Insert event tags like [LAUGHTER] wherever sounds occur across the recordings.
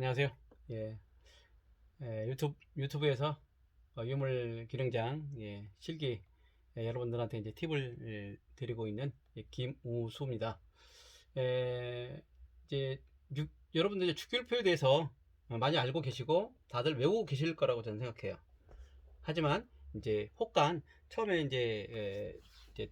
안녕하세요. 예, 예, 유튜브 유튜브에서 어, 유물 기능장 예, 실기 예, 여러분들한테 이제 팁을 예, 드리고 있는 예, 김우수입니다. 예, 이제 유- 여러분들 이제 주기율표에 대해서 어, 많이 알고 계시고 다들 외우고 계실 거라고 저는 생각해요. 하지만 이제 혹간 처음에 이제, 예, 이제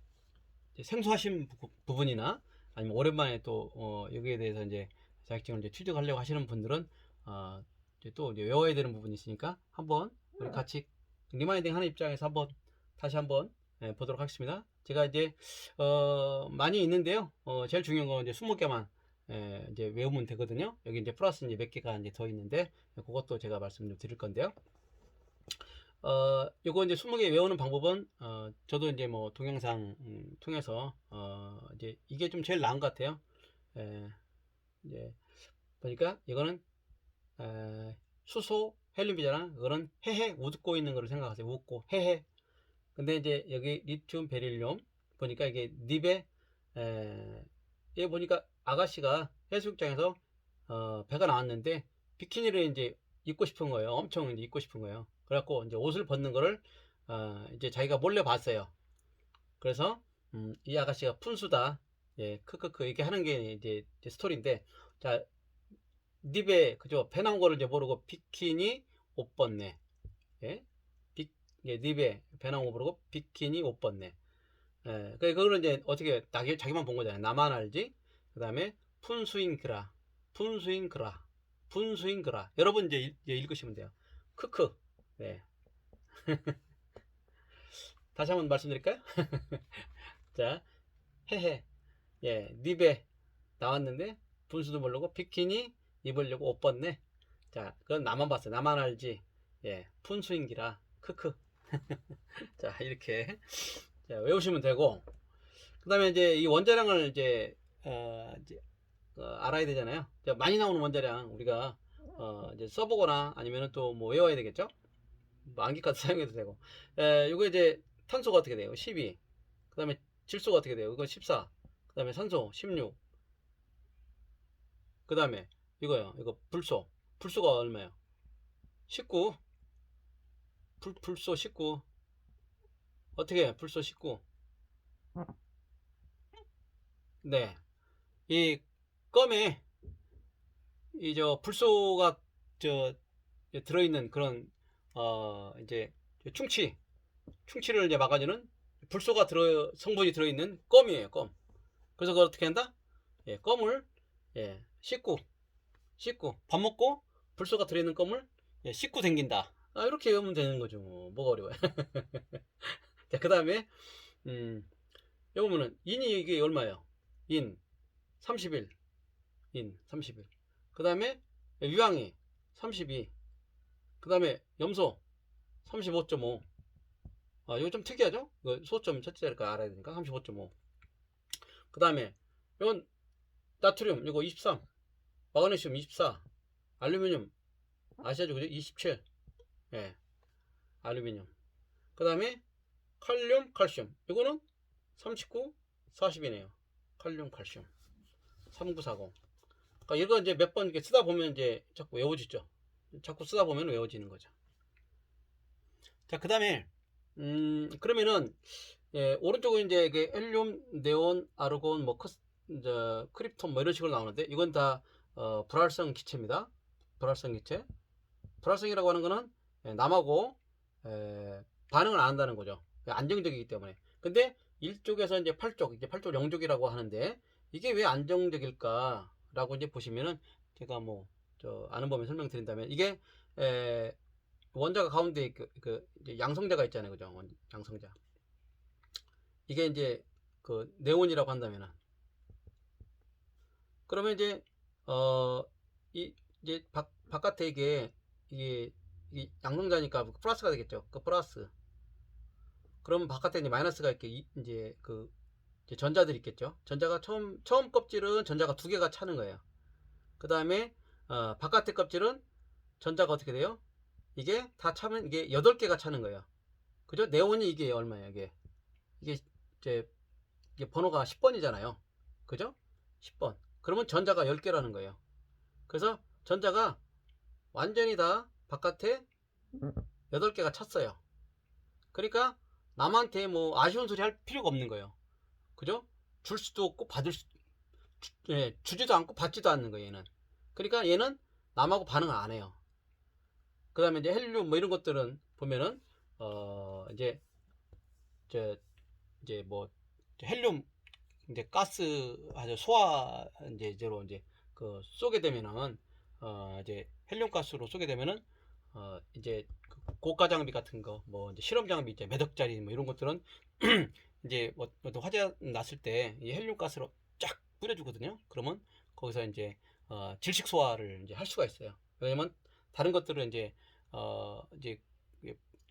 이제 생소하신 부- 부분이나 아니면 오랜만에 또 어, 여기에 대해서 이제 자격증을 이제 취득하려고 하시는 분들은 어, 이제 또 이제 외워야 되는 부분이 있으니까 한번 우리 같이 리마인딩 하는 입장에서 한번 다시 한번 예, 보도록 하겠습니다. 제가 이제 어, 많이 있는데요. 어, 제일 중요한 건 이제 20개만 예, 이제 외우면 되거든요. 여기 이제 플러스 이제 몇 개가 이제 더 있는데 그것도 제가 말씀 좀 드릴 건데요. 어, 요거 이제 20개 외우는 방법은, 어, 저도 이제 뭐 동영상 음, 통해서, 어, 이제 이게 좀 제일 나은 것 같아요. 에, 이제, 보니까 이거는, 에, 수소 헬륨이잖아. 그거는 해해 웃고 있는 거를 생각하세요. 웃고, 해해. 근데 이제 여기 리튬 베릴륨, 보니까 이게 닙에, 에, 얘 보니까 아가씨가 해수욕장에서, 어, 배가 나왔는데, 비키니를 이제 입고 싶은 거예요. 엄청 이제 입고 싶은 거예요. 그래갖고 이제 옷을 벗는 거를 어, 이제 자기가 몰래 봤어요. 그래서 음, 이 아가씨가 푼수다. 예, 크크크 이렇게 하는 게 이제, 이제 스토리인데 자 닙에 그죠 배 나온 거를 이제 모르고 비키니 옷 벗네. 예, 비, 예 닙에 배 나온 거 모르고 비키니 옷 벗네. 예, 그 그거는 이제 어떻게 자기 자기만 본 거잖아요. 나만 알지. 그 다음에 푼수인그라, 푼수인그라, 푼수인그라. 여러분 이제, 읽- 이제 읽으시면 돼요. 크크. 네. [LAUGHS] 다시 한번 말씀드릴까요? [LAUGHS] 자, 헤헤. 예, 닙에 나왔는데 분수도 모르고 비키니 입으려고 옷 벗네. 자, 그건 나만 봤어. 나만 알지. 예, 푼수인기라. 크크. [LAUGHS] 자, 이렇게 자, 외우시면 되고. 그다음에 이제 이 원자량을 이제 어, 이제 어, 알아야 되잖아요. 자, 많이 나오는 원자량 우리가 어, 이제 써보거나 아니면 또 뭐 외워야 되겠죠? 뭐 암기카드 [LAUGHS] 사용해도 되고. 에, 이거 이제 탄소가 어떻게 돼요? 12. 그 다음에 질소가 어떻게 돼요? 이거 14. 그 다음에 산소 16. 그 다음에 이거요. 이거 불소. 불소가 얼마예요? 19. 불, 불소 19. 어떻게 해요? 불소 19. 네. 이 껌에 이 저 불소가 저 들어있는 그런 어 이제 충치 충치를 이제 막아주는 불소가 들어 성분이 들어있는 껌이에요 껌 그래서 그걸 어떻게 한다 예 껌을 예 씻고 씻고 밥 먹고 불소가 들어있는 껌을 예, 씻고 댕긴다 아 이렇게 외우면 되는 거죠 뭐. 뭐가 어려워요 [LAUGHS] 자 그 다음에 음 요거는 인이 이게 얼마예요 인 31. 인 31. 그 다음에 유황이 32. 그 다음에 염소 35.5. 아, 이거 좀 특이하죠? 소점 첫째 자리가 알아야 되니까 35.5. 그 다음에 이건 나트륨 이거 23. 마그네슘 24. 알루미늄 아시아죠? 그죠? 27. 예. 알루미늄. 그 다음에 칼륨, 칼슘. 이거는 39, 40이네요. 칼륨, 칼슘. 3940. 그러니까 이거 이제 몇 번 이렇게 쓰다 보면 이제 자꾸 외워지죠. 자꾸 쓰다 보면 외워지는 거죠. 자, 그 다음에, 음, 그러면은, 예, 오른쪽은 이제 이게 헬륨, 네온, 아르곤, 뭐, 커스, 이제, 크립톤 뭐 이런 식으로 나오는데, 이건 다, 어, 불활성 기체입니다. 불활성 기체. 불활성이라고 하는 거는, 예, 남하고, 에, 반응을 안 한다는 거죠. 안정적이기 때문에. 근데, 1쪽에서 이제 8쪽, 이제 8쪽 영족이라고 하는데, 이게 왜 안정적일까라고 이제 보시면은 제가 뭐 저 아는 범위 설명드린다면 이게 에, 원자가 가운데 그, 그 양성자가 있잖아요, 그죠? 원- 양성자. 이게 이제 그 네온이라고 한다면은 그러면 이제 어 이 이제 바, 바깥에 이게 이게, 이게 양성자니까 플러스가 되겠죠. 그 플러스. 그러면 바깥에 이제 마이너스가 이렇게 이- 이제 그 이제 전자들이 있겠죠. 전자가 처음 처음 껍질은 전자가 두 개가 차는 거예요. 그 다음에 어, 바깥의 껍질은 전자가 어떻게 돼요? 이게 다 차면 이게 여덟 개가 차는 거예요. 그죠? 네온이 이게 얼마예요? 이게 이게 이제 번호가 10번이잖아요. 그죠? 10번. 그러면 전자가 10개라는 거예요. 그래서 전자가 완전히 다 바깥에 8개가 찼어요. 그러니까 남한테 뭐 아쉬운 소리 할 필요가 없는 거예요. 그죠? 줄 수도 없고 받을 수, 주, 예, 주지도 않고 받지도 않는 거예요, 얘는. 그러니까 얘는 남하고 반응을 안 해요. 그 다음에 이제 헬륨 뭐 이런 것들은 보면은, 어, 이제, 저, 이제 뭐, 헬륨, 이제 가스 아주 소화, 이제, 제로 이제, 그, 쏘게 되면은, 어, 이제 헬륨 가스로 쏘게 되면은, 어, 이제 그 고가 장비 같은 거, 뭐, 이제 실험 장비 이제 몇 억짜리 뭐 이런 것들은 [CLEARS THROAT] 이제 뭐 어떤 화재 났을 때 이 헬륨 가스로 쫙 뿌려주거든요. 그러면 거기서 이제 어, 질식 소화를 이제 할 수가 있어요. 왜냐면 다른 것들은 이제 어, 이제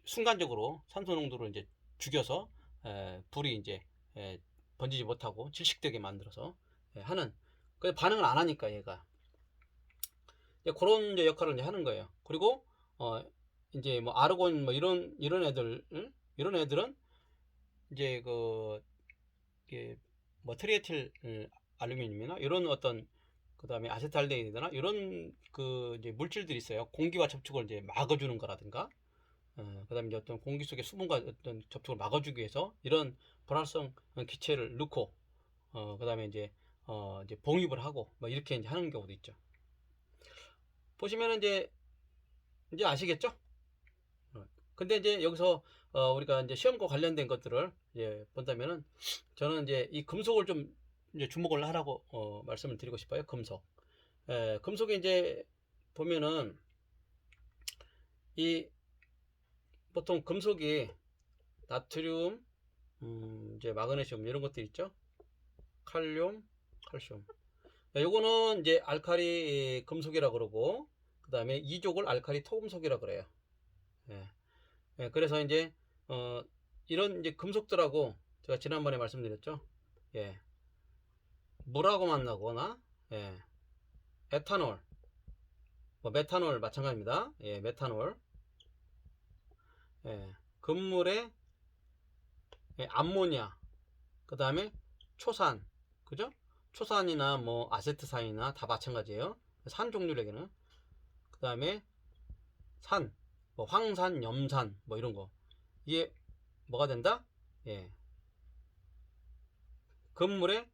순간적으로 산소 농도를 이제 죽여서 에, 불이 이제 에, 번지지 못하고 질식되게 만들어서 예, 하는 그 반응을 안 하니까 얘가 이제 그런 이제 역할을 이제 하는 거예요. 그리고 어 이제 뭐 아르곤 뭐 이런 이런 애들 응? 이런 애들은 이제 그 이게 뭐 트리에틸 음, 알루미늄이나 이런 어떤 그다음에 아세트알데히드나 이런 그 이제 물질들이 있어요. 공기와 접촉을 이제 막아주는 거라든가 어, 그다음에 어떤 공기 속의 수분과 어떤 접촉을 막아주기 위해서 이런 불활성 기체를 넣고 어, 그다음에 이제 어, 이제 봉입을 하고 뭐 이렇게 이제 하는 경우도 있죠. 보시면은 이제 이제 아시겠죠? 어, 근데 이제 여기서 어, 우리가 이제 시험과 관련된 것들을 이제 본다면은 저는 이제 이 금속을 좀 이제 주목을 하라고 어, 말씀을 드리고 싶어요. 금속. 에, 금속에 이제 보면은 이 보통 금속이 나트륨, 음, 이제 마그네슘 이런 것들 있죠. 칼륨, 칼슘. 네, 요거는 이제 알카리 금속이라 그러고 그 다음에 이족을 알카리 토금속이라 그래요. 예. 예, 그래서 이제 어, 이런 이제 금속들하고 제가 지난번에 말씀드렸죠. 예. 물하고 만나거나 예. 에탄올, 뭐 메탄올 마찬가지입니다. 예, 메탄올. 예. 금물에 예, 암모니아, 그 다음에 초산, 그죠? 초산이나 뭐 아세트산이나 다 마찬가지예요. 산 종류에게는 그 다음에 산, 뭐 황산, 염산, 뭐 이런 거 이게 뭐가 된다? 예, 금물에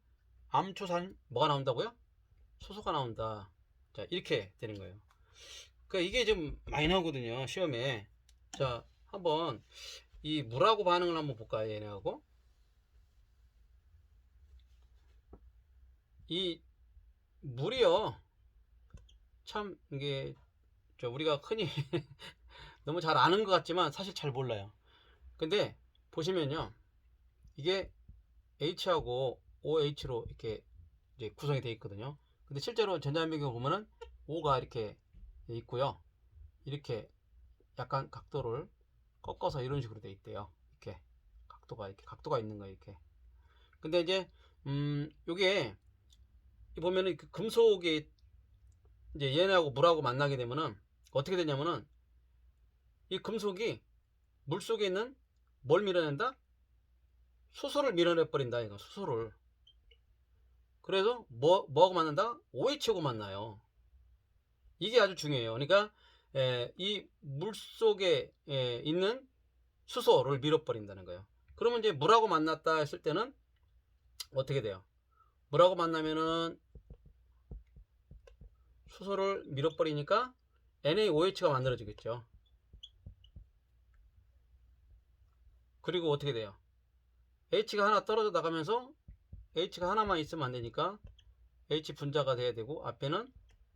암초산 뭐가 나온다고요? 소소가 나온다. 자 이렇게 되는 거예요. 그 이게 좀 많이 나오거든요 시험에. 자 한번 이 물하고 반응을 한번 볼까요 얘네하고? 이 물이요. 참 이게 저 우리가 흔히 [LAUGHS] 너무 잘 아는 것 같지만 사실 잘 몰라요. 근데 보시면요. 이게 H하고 OH로 이렇게 이제 구성이 되어 있거든요. 근데 실제로 전자현미경 보면은 O가 이렇게 있고요. 이렇게 약간 각도를 꺾어서 이런 식으로 되어 있대요. 이렇게 각도가 이렇게 각도가 있는 거예요 이렇게. 근데 이제 음 요게 이 보면은 그 금속이 이제 얘네하고 물하고 만나게 되면은 어떻게 되냐면은 이 금속이 물 속에 있는 뭘 밀어낸다? 수소를 밀어내 버린다 이거 수소를. 그래서 뭐 뭐하고 만난다? OH하고 만나요. 이게 아주 중요해요. 그러니까 이 물 속에 에, 있는 수소를 밀어버린다는 거예요 그러면 이제 물하고 만났다 했을 때는 어떻게 돼요? 물하고 만나면은 수소를 밀어버리니까 NaOH가 만들어지겠죠. 그리고 어떻게 돼요? H가 하나 떨어져 나가면서 H가 하나만 있으면 안 되니까 H 분자가 돼야 되고 앞에는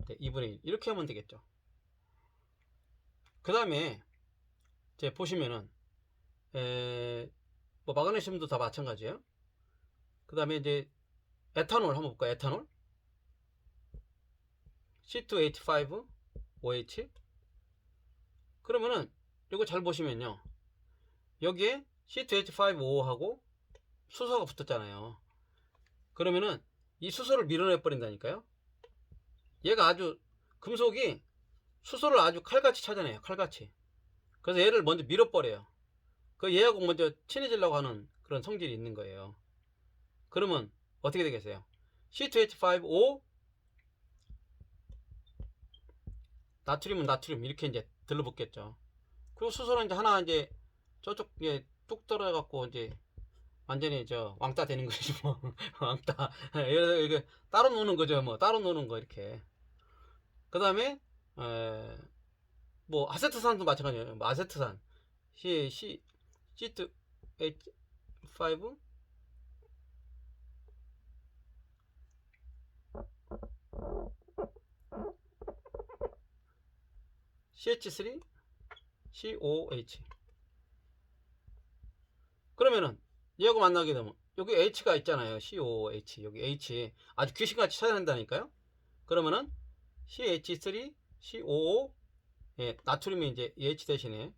2분의 1 이렇게 하면 되겠죠. 그 다음에 이제 보시면은 에, 뭐 마그네슘도 다 마찬가지예요. 그 다음에 이제 에탄올 한번 볼까요? 에탄올? C2H5 OH 그러면은 이거 잘 보시면요. 여기에 C2H5O하고 수소가 붙었잖아요. 그러면은 이 수소를 밀어내 버린다니까요. 얘가 아주 금속이 수소를 아주 칼같이 찾아내요 칼같이 그래서 얘를 먼저 밀어버려요 그 얘하고 먼저 친해지려고 하는 그런 성질이 있는 거예요 그러면 어떻게 되겠어요 C2H5O 나트륨은 나트륨 이렇게 이제 들러붙겠죠. 그리고 수소는 이제 하나 이제 저쪽 이제 뚝 떨어져갖고 이제 완전히 저 왕따 되는 거지 뭐 [LAUGHS] 왕따. 이게 따로 노는 거죠 뭐 따로 노는 거 이렇게. 그 다음에 뭐 아세트산도 마찬가지예요. 뭐 아세트산. C C C2 H5 CH3 COH 그러면은 얘하고 만나게 되면 여기 H가 있잖아요. COH 여기 H. 아주 귀신같이 찾아낸다니까요. 그러면은 CH3 COO 예, 나트륨이 이제 H 대신에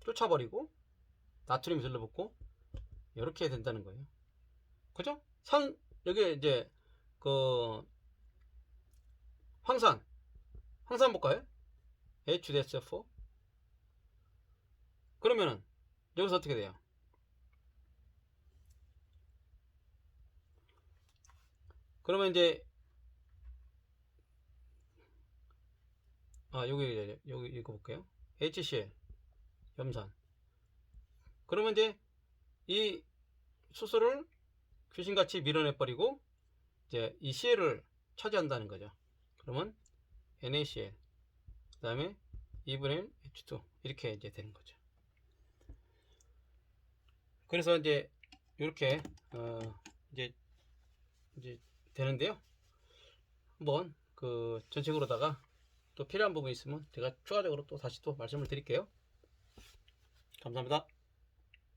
쫓아버리고 나트륨이 들러붙고 이렇게 된다는 거예요 그죠? 산 여기 이제 그 황산 황산 볼까요? H-4 그러면은 여기서 어떻게 돼요? 그러면 이제 아 여기 여기 이거 볼게요 HCl 염산 그러면 이제 이 수소를 귀신같이 밀어내 버리고 이제 이 CL을 차지한다는 거죠 그러면 NaCl 그 다음에 2분의 H2 이렇게 이제 되는 거죠. 그래서 이제 이렇게 어 이제 이제 되는데요. 한번 그 전체적으로다가 또 필요한 부분 있으면 제가 추가적으로 또 다시 또 말씀을 드릴게요. 감사합니다.